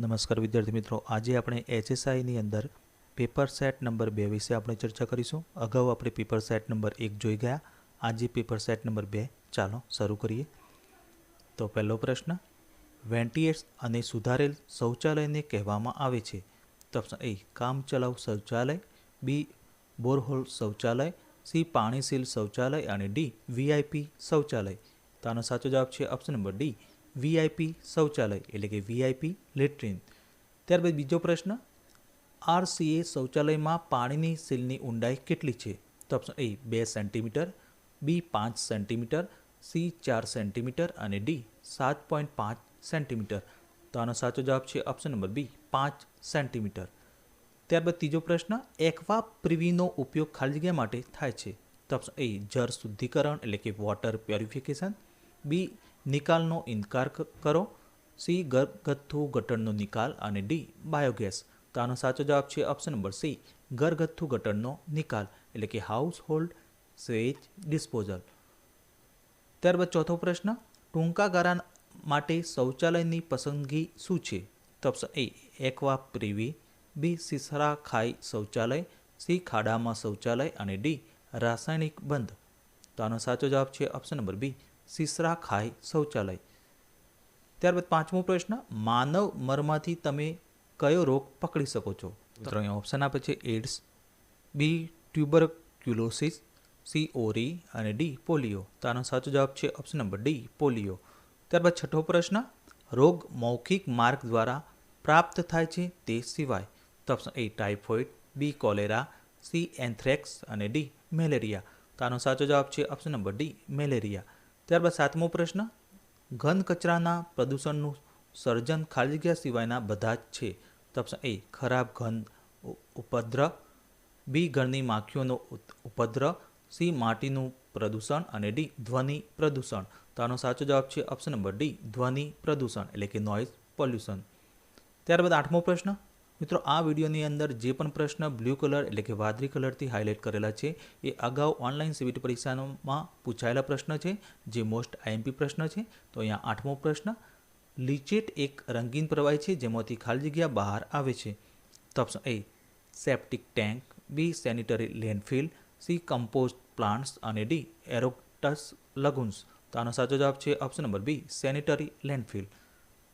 નમસ્કાર વિદ્યાર્થી મિત્રો. આજે આપણે એચએસઆઈની અંદર પેપર સેટ નંબર બે વિશે આપણે ચર્ચા કરીશું. અગાઉ આપણે પેપર સેટ નંબર એક જોઈ ગયા. આજે પેપર સેટ નંબર બે. ચાલો શરૂ કરીએ. તો પહેલો પ્રશ્ન વેન્ટિએટ્સ અને સુધારેલ શૌચાલયને કહેવામાં આવે છે. તો ઓપ્શન એ, કામચલાઉ શૌચાલય, બી, બોરહોલ શૌચાલય, સી, પાણીશીલ શૌચાલય અને ડી વીઆઈપી શૌચાલય. તો આનો સાચો જવાબ છે ઓપ્શન નંબર ડી. વીઆઈપી શૌચાલય, એટલે કે વીઆઈપી લેટ્રિન. ત્યારબાદ બીજો પ્રશ્ન, આરસીએ શૌચાલયમાં પાણીની સીલની ઊંડાઈ કેટલી છે? તો ઓપ્શન એ બે સેન્ટીમીટર બી પાંચ સેન્ટીમીટર સી ચાર સેન્ટીમીટર અને ડી સાત પોઈન્ટ પાંચ સેન્ટીમીટર. તો આનો સાચો જવાબ છે ઓપ્શન નંબર બી પાંચ સેન્ટીમીટર. ત્યારબાદ ત્રીજો પ્રશ્ન, એક્વા પ્રિવીનો ઉપયોગ ખાલી જગ્યા માટે થાય છે? તો ઓપ્શન એ જળ શુદ્ધિકરણ, એટલે કે વોટર પ્યોરિફિકેશન બી નિકાલનો ઇનકાર કરો. સી ઘરગથ્થુ ગટરનો નિકાલ અને ડી, બાયોગેસ. તો આનો સાચો જવાબ છે ઓપ્શન નંબર સી ઘરગથ્થુ ગટરનો નિકાલ, એટલે કે હાઉસ હોલ્ડ સ્વેજ ડિસ્પોઝલ ત્યારબાદ ચોથો પ્રશ્ન, ટૂંકા ગાળા માટે શૌચાલયની પસંદગી શું છે? તો ઓપ્શન એ એકવા પ્રીવી, બી, સિસરા ખાઈ શૌચાલય, સી, ખાડામાં શૌચાલય અને ડી, રાસાયણિક બંધ. તો આનો સાચો જવાબ છે ઓપ્શન નંબર બી સિસરા ખાય શૌચાલય. ત્યારબાદ પાંચમો પ્રશ્ન, માનવ મરમાંથી તમે કયો રોગ પકડી શકો છો? અહીંયા ઓપ્શન આપે છે એડ્સ બી, ટ્યુબરક્યુલોસિસ, સી, ઓરી અને ડી, પોલિયો. તો આનો સાચો જવાબ છે ઓપ્શન નંબર ડી, પોલિયો. ત્યારબાદ છઠ્ઠો પ્રશ્ન, રોગ મૌખિક માર્ગ દ્વારા પ્રાપ્ત થાય છે તે સિવાય. તો option A typhoid B cholera C anthrax અને ડી મેલેરિયા. તો આનો સાચો જવાબ છે ઓપ્શન નંબર ડી, મેલેરિયા. ત્યારબાદ સાતમો પ્રશ્ન, ઘન કચરાના પ્રદૂષણનું સર્જન ખાલી જગ્યા સિવાયના બધા જ છે. તો ઓપ્શન એ, ખરાબ ઘન ઉ- ઉપદ્ર બી, ઘરની માખીઓનો ઉપદ્રવ ઉપદ્ર સી, માટીનું પ્રદૂષણ અને ડી, ધ્વનિ પ્રદૂષણ. તો આનો સાચો જવાબ છે ઓપ્શન નંબર ડી, ધ્વનિ પ્રદૂષણ એટલે કે નોઇઝ પોલ્યુશન ત્યારબાદ આઠમો પ્રશ્ન મિત્રો, આ વિડીયોની અંદર જે પણ પ્રશ્ન બ્લુ કલર એટલે કે વાદળી કલરથી હાઇલાઇટ કરેલા છે, એ અગાઉ ઓનલાઈન સીવીટી પરીક્ષામાં પૂછાયેલા પ્રશ્ન છે, જે મોસ્ટ આઈએમપી પ્રશ્ન છે. તો અહીંયા આઠમો પ્રશ્ન, લિચેટ એક રંગીન પ્રવાહી છે, જેમાંથી ખાલી જગ્યા બહાર આવે છે. તો option A septic tank B sanitary landfill C compost plants અને ડી એરોક્ટસ લગુન્સ તો આનો સાચો જવાબ છે option number B sanitary landfill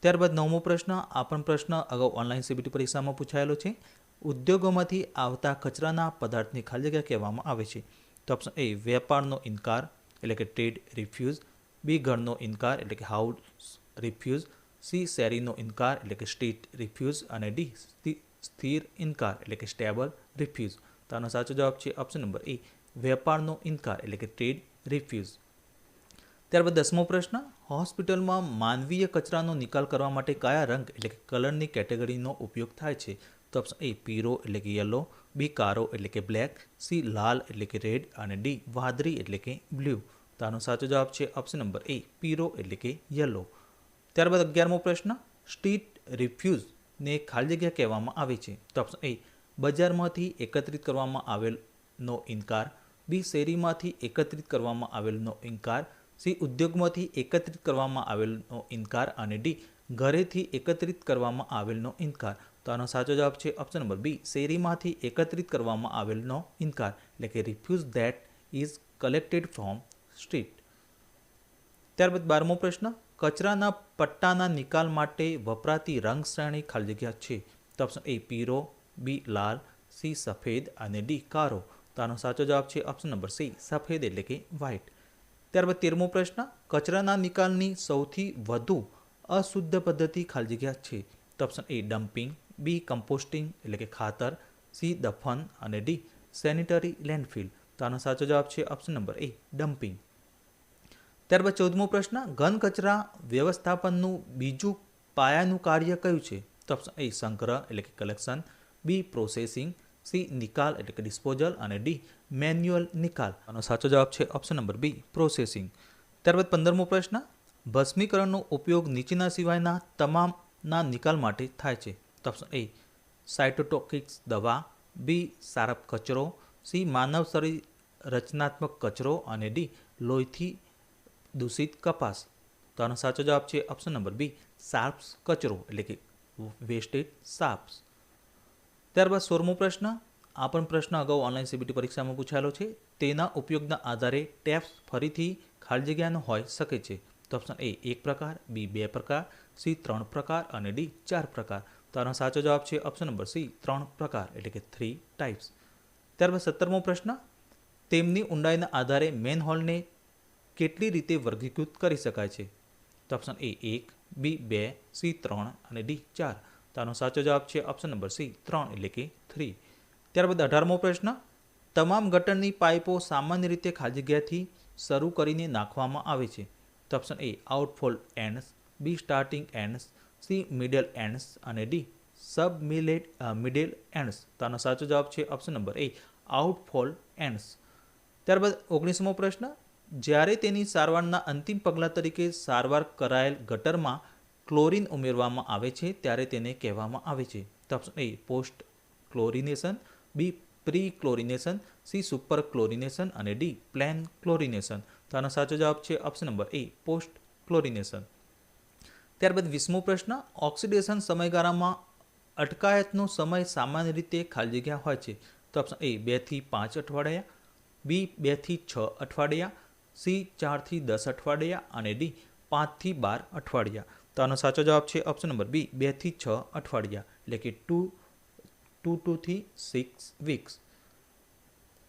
ત્યારબાદ નવમો પ્રશ્ન, આ પણ પ્રશ્ન અગાઉ ઓનલાઈન સીબીટી પરીક્ષામાં પૂછાયેલો છે. ઉદ્યોગોમાંથી આવતા કચરાના પદાર્થની ખાલી જગ્યા કહેવામાં આવે છે. તો ઓપ્શન એ વેપારનો ઇનકાર, એટલે કે ટ્રેડ રિફ્યુઝ બી ઘરનો ઇનકાર, એટલે કે હાઉસ રિફ્યુઝ સી શેરીનો ઇનકાર, એટલે કે સ્ટ્રીટ રિફ્યુઝ અને ડી સ્થિ- સ્થિર ઇનકાર, એટલે કે સ્ટેબલ રિફ્યુઝ તો આનો સાચો જવાબ છે ઓપ્શન નંબર એ વેપારનો ઇનકાર, એટલે કે ટ્રેડ રિફ્યુઝ ત્યારબાદ દસમો પ્રશ્ન હોસ્પિટલમાં માનવીય કચરાનો નિકાલ કરવા માટે કયા રંગ એટલે કે કલરની કેટેગરીનો ઉપયોગ થાય છે. તો ઓપ્શન એ પીરો એટલે કે યલો બી કારો એટલે કે બ્લેક સી લાલ એટલે કે રેડ અને ડી વાદળી એટલે કે બ્લુ. તો આનો સાચો જવાબ છે ઓપ્શન નંબર એ પીરો એટલે કે યલો. ત્યારબાદ અગિયારમો પ્રશ્ન સ્ટ્રીટ રિફ્યુઝ ને ખાલી જગ્યા કહેવામાં આવે છે. તો ઓપ્શન એ બજારમાંથી એકત્રિત કરવામાં આવેલનો ઇનકાર. બી શેરીમાંથી એકત્રિત કરવામાં આવેલનો ઇનકાર. સી ઉદ્યોગમાંથી એકત્રિત કરવામાં આવેલનો ઇનકાર અને ડી ઘરેથી એકત્રિત કરવામાં આવેલનો ઇનકાર. તો આનો સાચો જવાબ છે ઓપ્શન નંબર બી, શેરીમાંથી એકત્રિત કરવામાં આવેલનો ઇનકાર, એટલે કે refuse that is collected from street ત્યારબાદ બારમો પ્રશ્ન, કચરાના પટ્ટાના નિકાલ માટે વપરાતી રંગ શ્રેણી ખાલી જગ્યા છે. તો ઓપ્શન એ પીરો, બી લાલ, સી સફેદ અને ડી કારો. તો આનો સાચો જવાબ છે ઓપ્શન નંબર સી, સફેદ એટલે કે વ્હાઇટ ત્યારબાદ તેરમો પ્રશ્ન, કચરાના નિકાલની સૌથી વધુ અશુદ્ધ પદ્ધતિ ખાલી જગ્યા છે. તો option A dumping B composting એટલે કે ખાતર. સી દફન. અને ડી સેનિટરી લેન્ડફિલ તો આનો સાચો જવાબ છે ઓપ્શન નંબર એ ડમ્પિંગ ત્યારબાદ ચૌદમો પ્રશ્ન, ઘન કચરા વ્યવસ્થાપનનું બીજું પાયાનું કાર્ય કયું છે? તો ઓપ્શન એ સંગ્રહ, એટલે કે કલેક્શન બી પ્રોસેસિંગ સી નિકાલ એટલે કે ડિસ્પોઝલ અને ડી મેન્યુઅલ નિકાલ. આનો સાચો જવાબ છે ઓપ્શન નંબર બી પ્રોસેસિંગ ત્યારબાદ પંદરમો પ્રશ્ન, ભસ્મીકરણનો ઉપયોગ નીચેના સિવાયના તમામના નિકાલ માટે થાય છે. તો ઓપ્શન એ સાઇટોટોકિક્સ દવા. બી સારપ કચરો. સી માનવ શરીર રચનાત્મક કચરો. અને ડી લોહીથી દૂષિત કપાસ. તો આનો સાચો જવાબ છે ઓપ્શન નંબર બી સાર્પ્સ કચરો. એટલે કે વેસ્ટેડ સાપ્સ ત્યારબાદ સોળમો પ્રશ્ન. આ પણ પ્રશ્ન અગાઉ ઓનલાઈન સીબીટી પરીક્ષામાં પૂછાયેલો છે. તેના ઉપયોગના આધારે ટેપ્સ ફરીથી ખાલી જગ્યાનો હોઈ શકે છે. તો ઓપ્શન એ એક પ્રકાર બી બે પ્રકાર સી ત્રણ પ્રકાર અને ડી ચાર પ્રકાર. તો આનો સાચો જવાબ છે ઓપ્શન નંબર સી ત્રણ પ્રકાર એટલે કે થ્રી ટાઈપ્સ ત્યારબાદ સત્તરમો પ્રશ્ન. તેમની ઊંડાઈના આધારે મેન હોલને કેટલી રીતે વર્ગીકૃત કરી શકાય છે? તો ઓપ્શન એ એક બી બે સી ત્રણ અને ડી ચાર. તો આનો સાચો જવાબ છે ઓપ્શન નંબર સી ત્રણ એટલે કે થ્રી ત્યારબાદ અઢારમો પ્રશ્ન, તમામ ગટરની પાઇપો સામાન્ય રીતે ખાલી જગ્યાથી શરૂ કરીને નાખવામાં આવે છે. તો option A outfall ends B starting ends C middle ends અને D sub millet middle ends તો આનો સાચો જવાબ છે option number A outfall ends ત્યારબાદ ઓગણીસમો પ્રશ્ન, જ્યારે તેની સારવારના અંતિમ પગલાં તરીકે સારવાર કરાયેલ ગટરમાં ક્લોરીન ઉમેરવામાં આવે છે ત્યારે તેને કહેવામાં આવે છે. Option A post chlorination B pre chlorination C super chlorination અને ડી પ્લેન ક્લોરિનેશન તો આનો સાચો જવાબ છે option number A post chlorination ત્યારબાદ વીસમો પ્રશ્ન, ઓક્સિડેશન સમયગાળામાં અટકાયતનો સમય સામાન્ય રીતે ખાલી જગ્યા હોય છે. તો ઓપ્શન એ બેથી પાંચ અઠવાડિયા, બી બેથી છ અઠવાડિયા, સી ચારથી દસ અઠવાડિયા અને ડી પાંચથી બાર અઠવાડિયા. તો આનો સાચો જવાબ છે ઓપ્શન નંબર બી બેથી છ અઠવાડિયા, એટલે કે ટુ ટુ ટુથી સિક્સ વીક્સ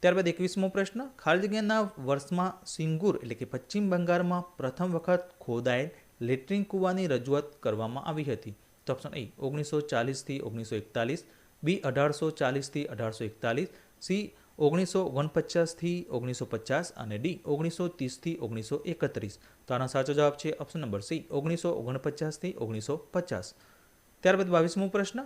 ત્યારબાદ એકવીસમો પ્રશ્ન ખાલી જગ્યાના વર્ષમાં સિંગુર એટલે કે પશ્ચિમ બંગાળમાં પ્રથમ વખત ખોદાયેલ લેટ્રિન કૂવાની રજૂઆત કરવામાં આવી હતી. તો ઓપ્શન એ ઓગણીસો ચાલીસથી ઓગણીસો એકતાલીસ બી અઢારસો ચાલીસથી અઢારસો એકતાલીસ સી ઓગણીસો ઓગણપચાસથી ઓગણીસો પચાસ અને ડી ઓગણીસો ત્રીસથી ઓગણીસો એકત્રીસ. તો આનો સાચો જવાબ છે ઓપ્શન નંબર સી ઓગણીસો ઓગણપચાસથી ઓગણીસો પચાસ. ત્યારબાદ બાવીસમો પ્રશ્ન,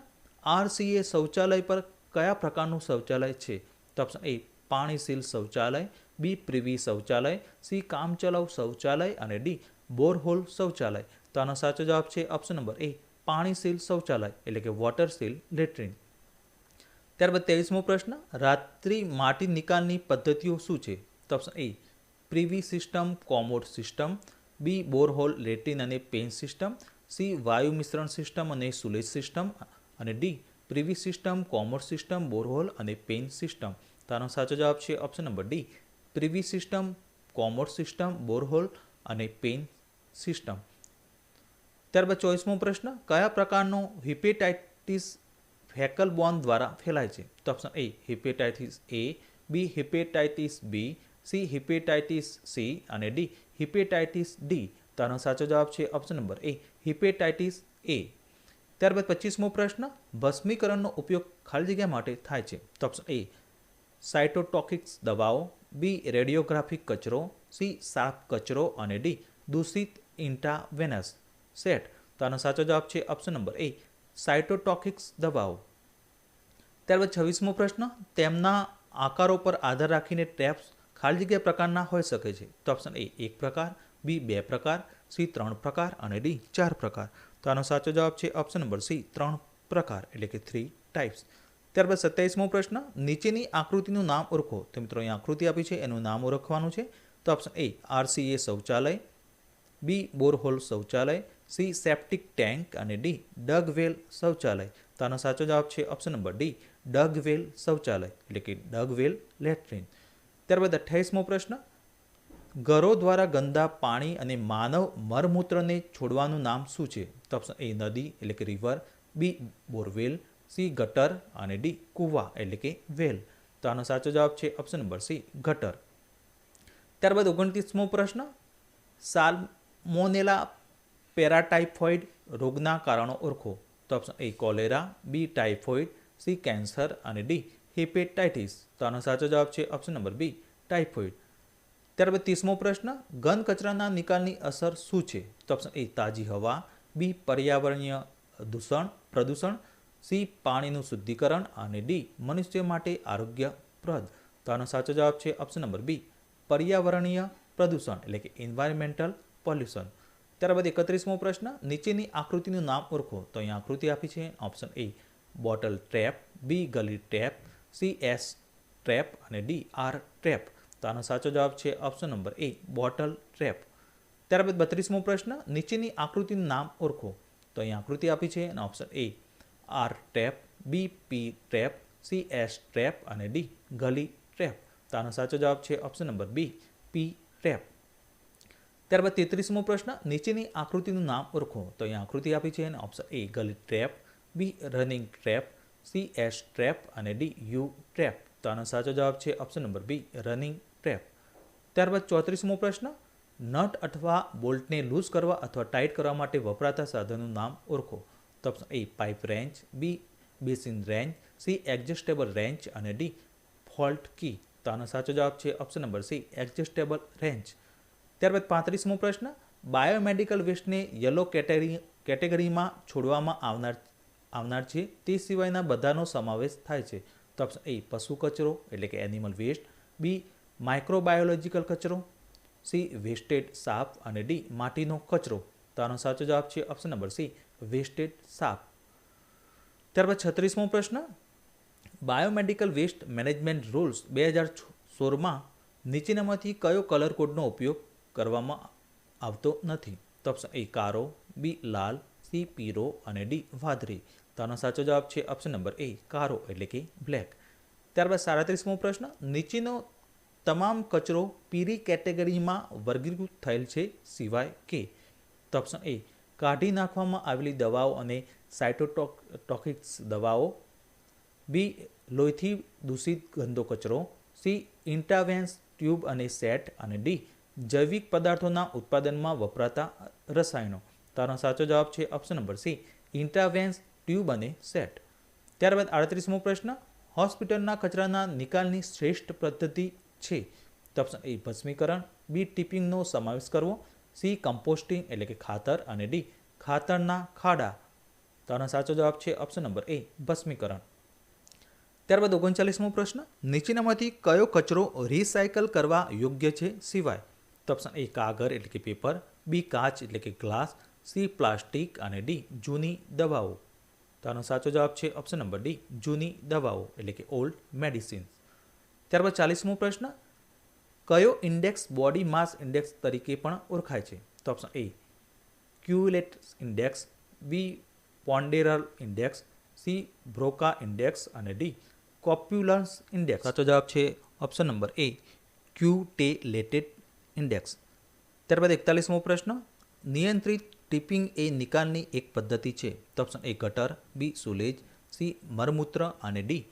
આરસીએ શૌચાલય પર કયા પ્રકારનું શૌચાલય છે? તો ઓપ્શન એ પાણીશીલ શૌચાલય બી પ્રિવી શૌચાલય સી કામચલાઉ શૌચાલય અને ડી બોરહોલ શૌચાલય. તો આનો સાચો જવાબ છે ઓપ્શન નંબર એ પાણીશીલ શૌચાલય, એટલે કે વોટરશીલ લેટ્રિન. ત્યારબાદ ત્રેવીસમો પ્રશ્ન, રાત્રિ માટી નિકાલની પદ્ધતિઓ શું છે? તો option A privy system, commode system. B borehole latrine અને પેન સિસ્ટમ. સી વાયુ મિશ્રણ સિસ્ટમ અને સુલેજ સિસ્ટમ. અને D privy system, commode system, borehole અને પેન સિસ્ટમ. તો આનો સાચો જવાબ છે option number D privy system, commode system, borehole અને પેન સિસ્ટમ. ત્યારબાદ ચોવીસમો પ્રશ્ન, કયા પ્રકારનો હિપેટાઇટિસ ફેકલ બોન દ્વારા ફેલાય છે. તો option A hepatitis A B hepatitis B C hepatitis C અને ડી હિપેટાઇટિસ ડી તો આનો સાચો જવાબ છે option number A hepatitis A ત્યારબાદ પચીસમો પ્રશ્ન, ભસ્મીકરણનો ઉપયોગ ખાલી જગ્યા માટે થાય છે. તો ઓપ્શન એ સાઇટોટોકિક્સ દવાઓ બી રેડિયોગ્રાફિક કચરો સી સાફ કચરો અને ડી દૂષિત ઇન્ટાવેનસ સેટ. તો આનો સાચો જવાબ છે ઓપ્શન નંબર એ સાઇટોટોકિક્સ દવાઓ. ત્યારબાદ છવ્વીસમો પ્રશ્ન, તેમના આકારો પર આધાર રાખીને ટ્રેપ્સ ખાલી જગ્યા પ્રકારના હોઈ શકે છે. તો ઓપ્શન એ એક પ્રકાર, બી બે પ્રકાર, સી ત્રણ પ્રકાર અને ડી ચાર પ્રકાર. તો આનો સાચો જવાબ છે ઓપ્શન નંબર સી, ત્રણ પ્રકાર, એટલે કે થ્રી ટાઈપ્સ. ત્યારબાદ સત્યાવીસમો પ્રશ્ન, નીચેની આકૃતિનું નામ ઓળખો. તો મિત્રો, અહીં આકૃતિ આપી છે, એનું નામ ઓળખવાનું છે. તો ઓપ્શન એ, આરસીએ શૌચાલય, બી બોરહોલ શૌચાલય, સી સેપ્ટિક ટેન્ક અને ડી ડગવેલ શૌચાલય. તો આનો સાચો જવાબ છે ઓપ્શન નંબર ડી ડગવેલ શૌચાલય, એટલે કે ડગવેલ લેટ્રિન. ત્યારબાદ અઠ્યાવીસમો પ્રશ્ન, ઘરો દ્વારા ગંદા પાણી અને માનવ મરમૂત્રને છોડવાનું નામ શું છે? તો ઓપ્શન એ નદી, એટલે કે રિવર બી બોરવેલ સી ગટર અને ડી કુવા, એટલે કે વેલ. તો આનો સાચો જવાબ છે ઓપ્શન નંબર સી ગટર. ત્યારબાદ ઓગણત્રીસમો પ્રશ્ન, સાલ્મોનેલા પેરાટાઇફોઇડ રોગના કારણો ઓળખો. તો option A cholera B typhoid C cancer અને ડી હિપેટાઇટિસ. તો આનો સાચો જવાબ છે ઓપ્શન નંબર બી ટાઇફોઇડ ત્યારબાદ ત્રીસમો પ્રશ્ન, ઘન કચરાના નિકાલની અસર શું છે? તો ઓપ્શન એ તાજી હવા. બી પર્યાવરણીય દૂષણ, પ્રદૂષણ. સી પાણીનું શુદ્ધિકરણ. અને ડી મનુષ્ય માટે આરોગ્યપ્રદ. તો આનો સાચો જવાબ છે ઓપ્શન નંબર બી પર્યાવરણીય પ્રદૂષણ, એટલે કે એન્વાયરમેન્ટલ પોલ્યુશન ત્યારબાદ એકત્રીસમો પ્રશ્ન, નીચેની આકૃતિનું નામ ઓળખો. તો અહીં આકૃતિ આપી છે option A bottle trap, B gully trap, C S trap અને ડી આર ટ્રેપ. તો આનો સાચો જવાબ છે option number A bottle trap. ત્યારબાદ બત્રીસમો પ્રશ્ન, નીચેની આકૃતિનું નામ ઓળખો. તો અહીં આકૃતિ આપી છે અને option A R trap B P trap, C S trap અને ડી ગલી ટ્રેપ. તો આનો સાચો જવાબ છે option number B P trap. ત્યારબાદ તેત્રીસમો પ્રશ્ન, નીચેની આકૃતિનું નામ ઓળખો. તો અહીં આકૃતિ આપી છે અને option A gully trap B running trap, C S trap અને ડી યુ ટ્રેપ. તો આનો સાચો જવાબ છે option number B, running trap. ત્યારબાદ ચોત્રીસમો પ્રશ્ન, નટ અથવા બોલ્ટને લૂઝ કરવા અથવા ટાઈટ કરવા માટે વપરાતા સાધનનું નામ ઓળખો. તો option A, pipe wrench B, basin wrench C, adjustable wrench અને ડી, ફોલ્ટ કી. તો આનો સાચો જવાબ છે option number C, adjustable wrench ત્યારબાદ પાંત્રીસમો પ્રશ્ન, બાયોમેડિકલ વેસ્ટને યલો કેટેગરી કેટેગરીમાં છોડવામાં આવનાર આવનાર છે તે સિવાયના બધાનો સમાવેશ થાય છે. તો ઓપ્શન એ પશુ કચરો, એટલે કે એનિમલ વેસ્ટ બી માઇક્રોબાયોલોજીકલ કચરો. સી વેસ્ટેડ સાપ અને ડી માટીનો કચરો. તો આનો સાચો જવાબ છે ઓપ્શન નંબર સી વેસ્ટેડ સાપ. ત્યારબાદ છત્રીસમો પ્રશ્ન બાયોમેડિકલ વેસ્ટ મેનેજમેન્ટ રૂલ્સ બે હજાર સોળમાં નીચેનામાંથી કયો કલર કોડનો ઉપયોગ કરવામાં આવતો નથી? તો ઓપ્શન એ કારો બી લાલ સી, પીરો અને ડી, વાદળી. તો આનો સાચો જવાબ છે ઓપ્શન નંબર એ કારો એટલે કે બ્લેક ત્યારબાદ સાડત્રીસમો પ્રશ્ન, નીચેનો તમામ કચરો પીરી કેટેગરીમાં વર્ગીકૃત થયેલ છે સિવાય કે. તો ઓપ્શન એ કાઢી નાખવામાં આવેલી દવાઓ અને સાઇટોટોક્સિક્સ દવાઓ. બી લોહીથી દૂષિત ગંદો કચરો. સી ઇન્ટાવેન્સ ટ્યુબ અને સેટ અને ડી જૈવિક પદાર્થોના ઉત્પાદનમાં વપરાતા રસાયણો. તારો સાચો જવાબ છે option number C intravenous tube અને સેટ ત્યારબાદ આડત્રીસમો પ્રશ્ન, હોસ્પિટલના કચરાના નિકાલની શ્રેષ્ઠ પદ્ધતિ છે? તો ઓપ્શન એ ભસ્મીકરણ. બી ટીપિંગનો સમાવેશ કરવો. સી કમ્પોસ્ટિંગ એટલે કે ખાતર. અને ડી ખાતરના ખાડા. તો આનો સાચો જવાબ છે ઓપ્શન નંબર એ ભસ્મીકરણ. ત્યારબાદ ઓગણચાલીસમો પ્રશ્ન, નીચેનામાંથી કયો કચરો રિસાયકલ કરવા યોગ્ય છે? સિવાય. તો ઓપ્શન એ કાગળ, એટલે કે પેપર બી કાચ, એટલે કે ગ્લાસ સી પ્લાસ્ટિક અને ડી જૂની દવાઓ. તો આનો સાચો જવાબ છે ઓપ્શન નંબર ડી, જૂની દવાઓ, એટલે કે ઓલ્ડ મેડિસિન ત્યારબાદ ચાલીસમો પ્રશ્ન, કયો ઇન્ડેક્સ બોડી માસ ઇન્ડેક્સ તરીકે પણ ઓળખાય છે? તો option A Quetelet index B ponderal index C Broca index અને ડી કોપ્યુલન્સ ઇન્ડેક્સ સાચો જવાબ છે option number A Quetelet index ત્યારબાદ એકતાલીસમો પ્રશ્ન, નિયંત્રિત ટિપિંગ એ નિકાલની એક પદ્ધતિ છે. તો ઓપ્શન એ ગટર, બી સુલેજ, સી મરમૂત્ર અને ડી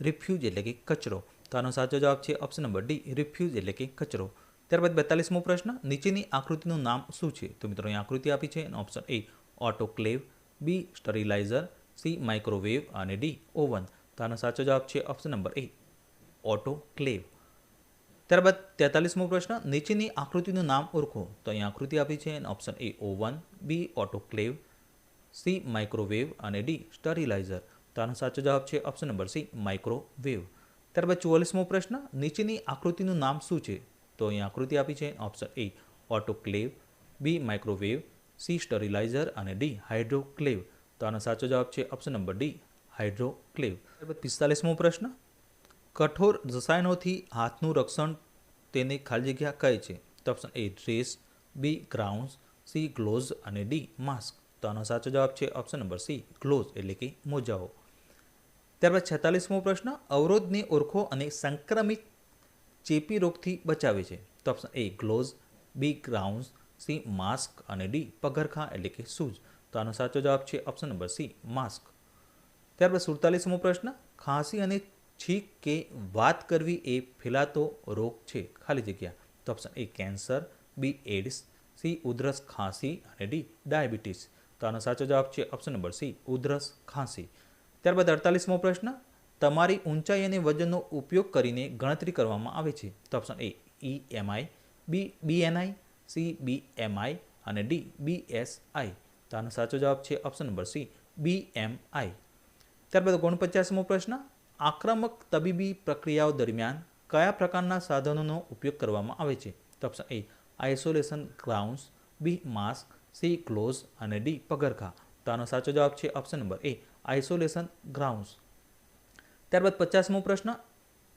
રિફ્યુઝ એટલે કે કચરો. તો આનો સાચો જવાબ છે ઓપ્શન નંબર ડી, રિફ્યુઝ એટલે કે કચરો. ત્યારબાદ બેતાલીસમો પ્રશ્ન, નીચેની આકૃતિનું નામ શું છે? તો મિત્રો અહીં આકૃતિ આપી છે option A autoclave B steriliser C microwave અને ડી ઓવન તો આનો સાચો જવાબ છે ઓપ્શન નંબર એ ઓટોક્લેવ ત્યારબાદ તેતાલીસમો પ્રશ્ન, નીચેની આકૃતિનું નામ ઓળખો. તો અહીં આકૃતિ આપી છે અને option A oven B autoclave C microwave અને ડી સ્ટરીલાઇઝર તો આનો સાચો જવાબ છે ઓપ્શન નંબર સી માઇક્રોવેવ ત્યારબાદ ચુવાલીસમો પ્રશ્ન, નીચેની આકૃતિનું નામ શું છે? તો અહીં આકૃતિ આપી છે option A autoclave B microwave C steriliser અને ડી હાઇડ્રોક્લેવ તો આનો સાચો જવાબ છે ઓપ્શન નંબર ડી હાઇડ્રોક્લેવ ત્યારબાદ પિસ્તાલીસમો પ્રશ્ન કઠોર રસાયણોથી હાથનું રક્ષણ તેને ખાલી જગ્યા કહે છે. તો option A dress, B ground C gloves અને ડી માસ્ક. તો આનો સાચો જવાબ છે ઓપ્શન નંબર સી ગ્લોઝ એટલે કે મોજાઓ. ત્યારબાદ છેતાલીસમો પ્રશ્ન, અવરોધને ઓળખો અને સંક્રમિત ચેપી રોગથી બચાવે છે. તો option A gloves B ground C mask અને ડી પગરખા, એટલે કે શૂઝ. તો આનો સાચો જવાબ છે ઓપ્શન નંબર સી માસ્ક. ત્યારબાદ સુડતાલીસમો પ્રશ્ન, ખાંસી અને છીંક કે વાત કરવી એ ફેલાતો રોગ છે? ખાલી જગ્યા. તો option A cancer B AIDS C ઉધરસ, ખાંસી. અને ડી ડાયાબિટીસ તો આનો સાચો જવાબ છે ઓપ્શન નંબર સી ઉધરસ, ખાંસી. ત્યારબાદ અડતાલીસમો પ્રશ્ન. તમારી ઊંચાઈ અને વજનનો ઉપયોગ કરીને ગણતરી કરવામાં આવે છે. તો option A E MI B BNI C B MI અને ડી બી એસ આઈ તો આનો સાચો જવાબ છે option number C B M I ત્યારબાદ ઓગણપચાસમો પ્રશ્ન. આક્રમક તબીબી પ્રક્રિયાઓ દરમિયાન કયા પ્રકારના સાધનોનો ઉપયોગ કરવામાં આવે છે? તો option A isolation grounds B mask C gloves અને ડી પગરખા. તો આનો સાચો જવાબ છે option number A isolation grounds ત્યારબાદ પચાસમો પ્રશ્ન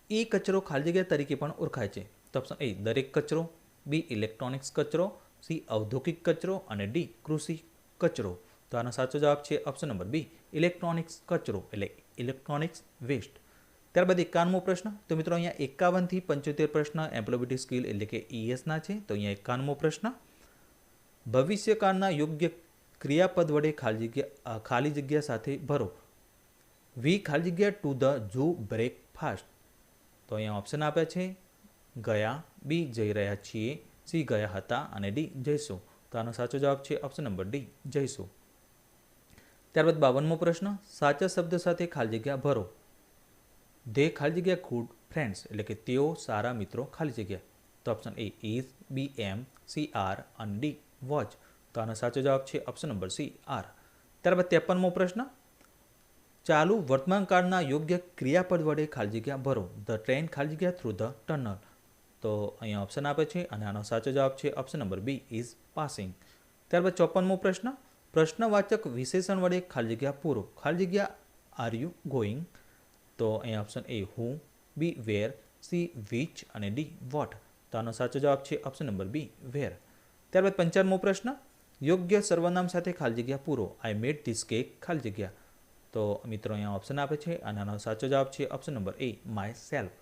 એ કચરો ખાલી જગ્યા તરીકે પણ ઓળખાય છે. તો ઓપ્શન એ દરેક કચરો. બી ઇલેક્ટ્રોનિક્સ કચરો. સી ઔદ્યોગિક કચરો અને ડી કૃષિ કચરો. તો આનો સાચો જવાબ છે ઓપ્શન નંબર બી ઇલેક્ટ્રોનિક્સ કચરો. એટલે ઇલેક્ટ્રોનિક્સ વેસ્ટ ત્યારબાદ એકાવનમો પ્રશ્ન, તો મિત્રો અહીંયા એકાવનથી પંચોતેર પ્રશ્ન એમ્પ્લોયબિલિટી સ્કિલ એટલે કે ઈએસના છે, તો અહીંયા એકાવનમો પ્રશ્ન. ભવિષ્યકાળના યોગ્ય ક્રિયાપદ વડે ખાલી જગ્યા ખાલી જગ્યા સાથે ભરો. વી ખાલી જગ્યા ટુ ધ ઝૂ બ્રેકફાસ્ટ તો અહીંયા ઓપ્શન આપ્યા છે, ગયા બી જઈ રહ્યા છીએ સી ગયા હતા અને ડી જઈશું. તો આનો સાચો જવાબ છે ઓપ્શન નંબર ડી જઈશું. ત્યારબાદ બાવનમો પ્રશ્ન, સાચા શબ્દ સાથે ખાલી જગ્યા ભરો. ધે ખાલી જગ્યા ગુડ ફ્રેન્ડ્સ એટલે કે તેઓ સારા મિત્રો ખાલી જગ્યા. તો option A is B am C are અને ડી વોચ તો આનો સાચો જવાબ છે ઓપ્શન નંબર સી આર ત્યારબાદ ત્રેપનમો પ્રશ્ન, ચાલુ વર્તમાન કાળના યોગ્ય ક્રિયાપદ વડે ખાલી જગ્યા ભરો. ધ ટ્રેન ખાલી જગ્યા થ્રુ ધ ટનલ તો અહીંયા ઓપ્શન આપે છે અને આનો સાચો જવાબ છે option number B is passing ત્યારબાદ ચોપનમો પ્રશ્ન પ્રશ્નવાચક વિશેષણ વડે ખાલી જગ્યા પૂરો. ખાલી જગ્યા આર યુ ગોઈંગ તો અહીંયા option A who B where C which અને ડી વોટ તો આનો સાચો જવાબ છે ઓપ્શન નંબર બી વેર ત્યારબાદ પંચાવનમો પ્રશ્ન, યોગ્ય સર્વનામ સાથે ખાલી જગ્યા પૂરો. આઈ મેડ ધીસ કેક ખાલી જગ્યા. તો મિત્રો અહીંયા ઓપ્શન આપે છે અને આનો સાચો જવાબ છે option number A myself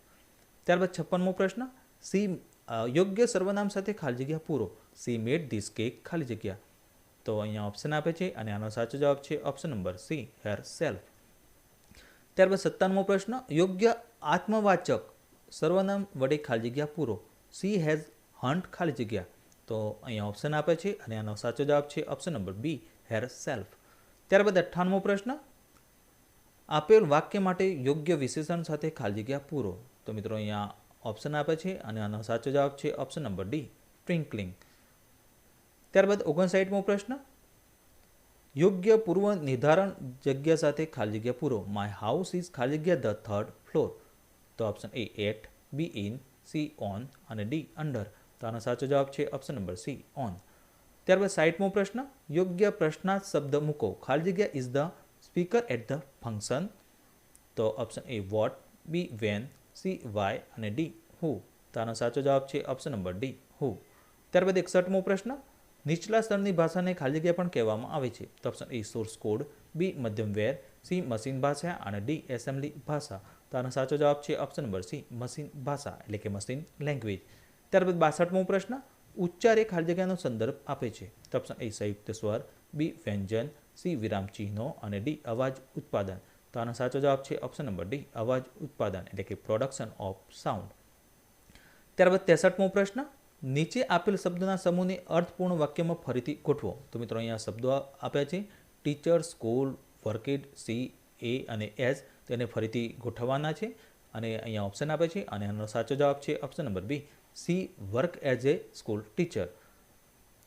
ત્યારબાદ છપ્પનમો પ્રશ્ન સી યોગ્ય સર્વનામ સાથે ખાલી જગ્યા પૂરો. સી મેડ ધીસ કેક ખાલી જગ્યા. તો અહીંયા ઓપ્શન આપે છે અને આનો સાચો જવાબ છે option number C herself ત્યારબાદ સત્તાનમો પ્રશ્ન, યોગ્ય આત્મવાચક સર્વનામ વડે ખાલી જગ્યા પૂરો. સી હેઝ હન્ટ ખાલી જગ્યા. તો અહીંયા ઓપ્શન આપે છે અને આનો સાચો જવાબ છે option number B herself ત્યારબાદ અઠ્ઠાણમો પ્રશ્ન, આપેલ વાક્ય માટે યોગ્ય વિશેષણ સાથે ખાલી જગ્યા પૂરો. તો મિત્રો અહીંયા ઓપ્શન આપે છે અને આનો સાચો જવાબ છે ઓપ્શન નંબર ડી ટ્વિંકલિંગ ત્યારબાદ ઓગણસાઠમો પ્રશ્ન. યોગ્ય પૂર્વ નિર્ધારણ જગ્યા સાથે ખાલી જગ્યા પૂરો. માય હાઉસ ઇઝ ખાલી જગ્યા ધ થર્ડ ફ્લોર તો option A at B in C on અને ડી અંડર તો આનો સાચો જવાબ છે ઓપ્શન નંબર સી ઓન ત્યારબાદ સાઈટમો પ્રશ્ન. યોગ્ય પ્રશ્નાર્થ શબ્દ મૂકો. ખાલી જગ્યા is the speaker at the function તો option A what B when C why અને ડી હુ તો આનો સાચો જવાબ છે ઓપ્શન નંબર ડી હુ ત્યારબાદ એકસઠમો પ્રશ્ન. નીચલા સ્તરની ભાષાને ખાલી જગ્યા પણ કહેવામાં આવે છે. તો option A source code B મધ્યમ વેર સી મશીન ભાષા અને ડી એસેમ્બલી ભાષા. તો આનો સાચો જવાબ છે ઓપ્શન નંબર સી મશીન ભાષા, એટલે કે મશીન લેંગ્વેજ ત્યારબાદ બાસઠમો પ્રશ્ન, ઉચ્ચાર એ ખાલી જગ્યાનો સંદર્ભ આપે છે. તો ઓપ્શન એ સંયુક્ત સ્વર બી વ્યંજન સી વિરામ ચિહ્નો અને ડી અવાજ ઉત્પાદન. તો આનો સાચો જવાબ છે ઓપ્શન નંબર ડી અવાજ ઉત્પાદન, એટલે કે પ્રોડક્શન ઓફ સાઉન્ડ ત્યારબાદ ત્રેસઠમો પ્રશ્ન નીચે આપેલ શબ્દના સમૂહને અર્થપૂર્ણ વાક્યમાં ફરીથી ગોઠવો. તો મિત્રો, અહીંયા શબ્દો આપ્યા છે. Teacher, school worked C, A અને એસ. તેને ફરીથી ગોઠવવાના છે. અને અહીંયા ઓપ્શન આપે છે. અને એનો સાચો જવાબ છે option number B. C, work as a school teacher.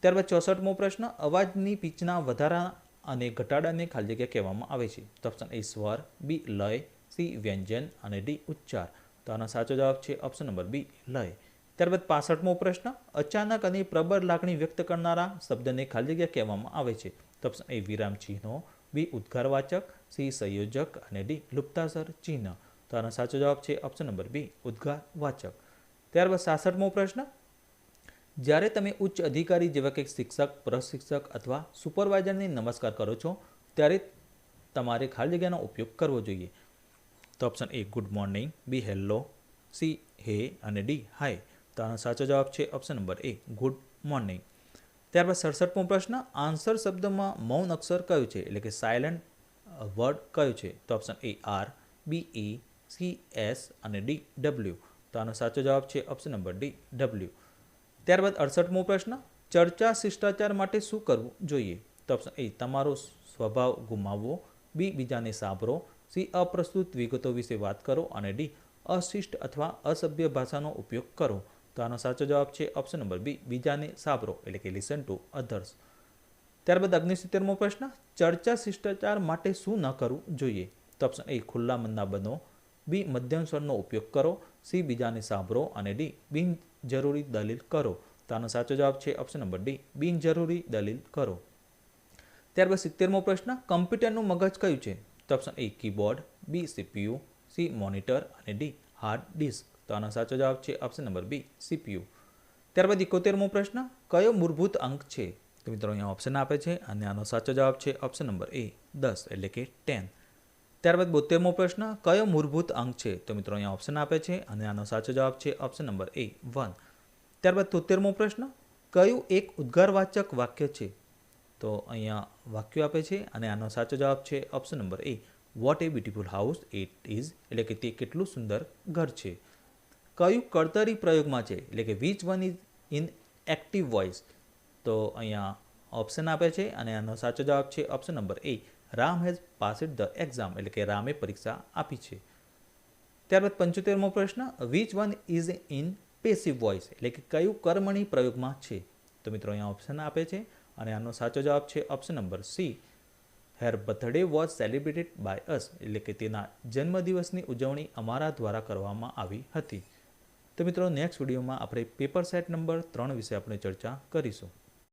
ત્યારબાદ ચોસઠમો પ્રશ્ન, અવાજની પીચના વધારા અને ઘટાડાને ખાલી જગ્યા કહેવામાં આવે છે. તો ઓપ્શન એ સ્વર, બી લય, સી, વ્યંજન અને ડી ઉચ્ચાર. તો આનો સાચો જવાબ છે ઓપ્શન નંબર બી, લય. ત્યારબાદ પાસઠમો પ્રશ્ન, અચાનક અને પ્રબળ લાગણી વ્યક્ત કરનારા શબ્દને ખાલી જગ્યા કહેવામાં આવે છે. તો એ વિરામ ચિહ્નો, બી ઉદ્ગારવાચક, સી સંયોજક અને ડી લુપ્તાસર ચિહ્ન. તો આનો સાચો જવાબ છે ઓપ્શન નંબર બી, ઉદ્ગારવાચક. ત્યારબાદ સાસઠમો પ્રશ્ન, જ્યારે તમે ઉચ્ચ અધિકારી જેવા કે શિક્ષક, પ્રશિક્ષક અથવા સુપરવાઇઝરને નમસ્કાર કરો છો, ત્યારે તમારે ખાલી જગ્યાનો ઉપયોગ કરવો જોઈએ. તો option A, good morning, B hello, C hey અને ડી હાય. તો આનો સાચો જવાબ છે option number A good morning ત્યારબાદ સડસઠમો પ્રશ્ન આન્સર શબ્દમાં મૌન અક્ષર કયો છે? એટલે કે સાયલન્ટ વર્ડ કયો છે? તો option A R B A C S અને ડી ડબલ્યુ તો આનો સાચો જવાબ છે ઓપ્શન નંબર ડી ડબલ્યુ ત્યારબાદ અડસઠમો પ્રશ્ન, ચર્ચા શિષ્ટાચાર માટે શું કરવું જોઈએ? તો ઓપ્શન એ, તમારો સ્વભાવ ગુમાવવો. બી બીજાને સાંભળો. સી અપ્રસ્તુત વિગતો વિશે વાત કરો. અને ડી અશિષ્ટ અથવા અસભ્ય ભાષાનો ઉપયોગ કરો. તો આનો સાચો જવાબ છે ઓપ્શન નંબર બી, બીજાને સાંભળો એટલે કે લિસન ટુ અધર્સ ત્યારબાદ અગ્નિસિત્તેરમો પ્રશ્ન, ચર્ચા શિષ્ટાચાર માટે શું ન કરવું જોઈએ? તો ઓપ્શન એ ખુલ્લા મનના બનો. બી મધ્યમ સ્વરનો ઉપયોગ કરો. સી બીજાને સાંભળો. અને ડી બિનજરૂરી દલીલ કરો. તો આનો સાચો જવાબ છે ઓપ્શન નંબર ડી બિનજરૂરી દલીલ કરો. ત્યારબાદ સિત્તેરમો પ્રશ્ન, કમ્પ્યુટરનું મગજ કયું છે? તો option A keyboard. B CPU C monitor અને ડી હાર્ડ ડિસ્ક તો આનો સાચો જવાબ છે ઓપ્શન નંબર બી સીપીયુ ત્યારબાદ ઇકોતેરમો પ્રશ્ન, કયો મૂળભૂત અંક છે? તો મિત્રો અહીંયા ઓપ્શન આપે છે અને આનો સાચો જવાબ છે ઓપ્શન નંબર એ દસ, એટલે કે ટેન. ત્યારબાદ બોતેરમો પ્રશ્ન, કયો મૂળભૂત અંક છે? તો મિત્રો અહીંયા ઓપ્શન આપે છે અને આનો સાચો જવાબ છે ઓપ્શન નંબર એ વન ત્યારબાદ તોતેરમો પ્રશ્ન, કયું એક ઉદ્ગારવાચક વાક્ય છે? તો અહીંયા વાક્યો આપે છે અને આનો સાચો જવાબ છે option number A what a beautiful house it is એટલે કે તે કેટલું સુંદર ઘર છે. કયું કર્તરી પ્રયોગમાં છે? એટલે કે which one is in active voice તો અહીંયા ઓપ્શન આપે છે અને આનો સાચો જવાબ છે option number A Ram has passed the exam એટલે કે રામે પરીક્ષા આપી છે. ત્યારબાદ પંચોતેરમો પ્રશ્ન which one is in passive voice એટલે કે કયું કર્મણી પ્રયોગમાં છે? તો મિત્રો અહીંયા ઓપ્શન આપે છે અને આનો સાચો જવાબ છે option number C her birthday was celebrated by us એટલે કે તેના જન્મદિવસની ઉજવણી અમારા દ્વારા કરવામાં આવી હતી. તો મિત્રો નેક્સ્ટ વિડીયોમાં આપણે પેપર સેટ નંબર ત્રણ વિશે આપણે ચર્ચા કરીશું.